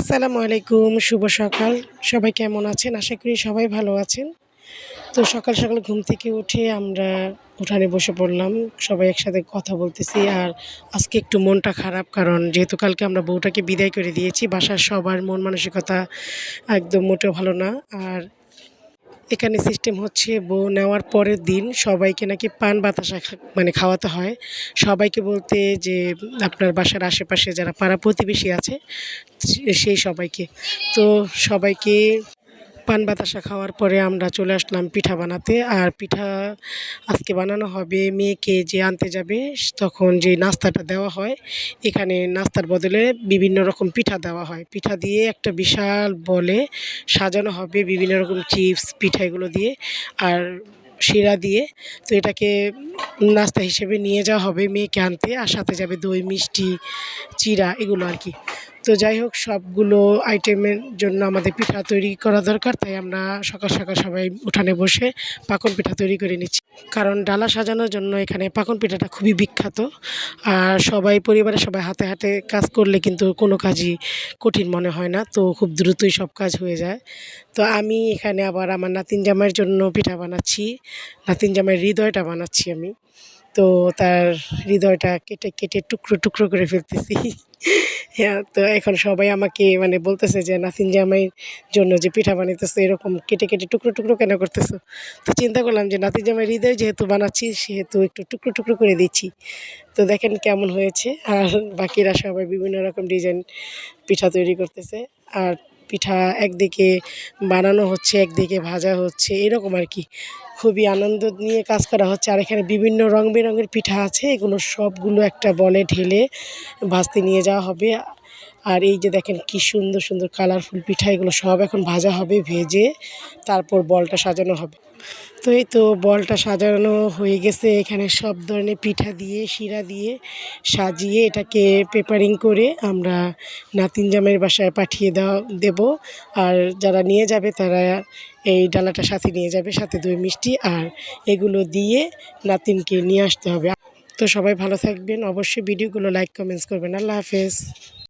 আসসালামু আলাইকুম, শুভ সকাল। সবাই কেমন আছেন? আশা করি সবাই ভালো আছেন। তো সকাল সকাল ঘুম থেকে উঠে আমরা উঠানে বসে পড়লাম। সবাই একসাথে কথা বলতেছি আর আজকে একটু মনটা খারাপ কারণ যেহেতু কালকে আমরা বউটাকে বিদায় করে দিয়েছি, বাসার সবার মন মানসিকতা একদম মোটেও ভালো না। আর এখানে সিস্টেম হচ্ছে বউ নেওয়ার পরের দিন সবাইকে নাকি পান বাতাসা মানে খাওয়াতে হয়। সবাইকে বলতে যে, আপনার বাসার আশেপাশে যারা পাড়া প্রতিবেশী আছে সেই সবাইকে। তো সবাইকে পান বাতাসা খাওয়ার পরে আমরা চলে আসলাম পিঠা বানাতে। আর পিঠা আজকে বানানো হবে মেয়েকে যে আনতে যাবে, তখন যে নাস্তাটা দেওয়া হয়, এখানে নাস্তার বদলে বিভিন্ন রকম পিঠা দেওয়া হয়। পিঠা দিয়ে একটা বিশাল বলে সাজানো হবে বিভিন্ন রকম চিপস, পিঠা এগুলো দিয়ে, আর শিরা দিয়ে। তো এটাকে নাস্তা হিসেবে নিয়ে যাওয়া হবে মেয়েকে আনতে, আর সাথে যাবে দই, মিষ্টি চিরা এগুলো আর কি। তো যাই হোক, সবগুলো আইটেমের জন্য আমাদের পিঠা তৈরি করা দরকার, তাই আমরা সকাল সকাল সবাই উঠানে বসে পাকন পিঠা তৈরি করে নিচ্ছি। কারণ ডালা সাজানোর জন্য এখানে পাকন পিঠাটা খুবই বিখ্যাত, আর সবাই, পরিবারের সবাই হাতে হাতে কাজ করলে কিন্তু কোনো কাজই কঠিন মনে হয় না, তো খুব দ্রুতই সব কাজ হয়ে যায়। তো আমি এখানে আবার আমার নাতিন জামাইয়ের জন্য পিঠা বানাচ্ছি, নাতিন জামাইয়ের হৃদয়টা বানাচ্ছি আমি। তো তার হৃদয়টা কেটে কেটে টুকরো টুকরো করে ফেলতেছি। তো এখন সবাই আমাকে মানে বলতেছে যে নাতিন জামাইয়ের জন্য যে পিঠা বানাইতেছে, এরকম কেটে কেটে, টুকরো টুকরো কেন করতেছো? তো চিন্তা করলাম যে নাতিন জামাইয়ের হৃদয় যেহেতু বানাচ্ছি, সেহেতু একটু টুকরো টুকরো করে দিচ্ছি। তো দেখেন কেমন হয়েছে। আর বাকিরা সবাই বিভিন্ন রকম ডিজাইন পিঠা তৈরি করতেছে। আর পিঠা একদিকে বানানো হচ্ছে, একদিকে ভাজা হচ্ছে, এরকম আর কি। খুবই আনন্দ নিয়ে কাজ করা হচ্ছে। আর এখানে বিভিন্ন রং বেরঙের পিঠা আছে। এগুলো সবগুলো একটা বলে ঢেলে ভাজতে নিয়ে যাওয়া হবে। আর এই যে দেখেন কি সুন্দর সুন্দর কালারফুল পিঠা এগুলো সব এখন ভাজা হবে, ভেজে তারপর বলটা সাজানো হবে। তো এই তো বলটা সাজানো হয়ে গেছে, এখানে সব ধরনের পিঠা দিয়ে, শিরা দিয়ে সাজিয়ে এটাকে পেপারিং করে আমরা নাতিন জামের বাসায় পাঠিয়ে দেওয়া, দেবো। আর যারা নিয়ে যাবে তারা এই ডালাটা সাথে নিয়ে যাবে, সাথে দই, মিষ্টি আর এগুলো দিয়ে নাতিনকে নিয়ে আসতে হবে। তো সবাই ভালো থাকবেন, অবশ্যই ভিডিওগুলো লাইক কমেন্টস করবেন। আল্লাহ হাফেজ।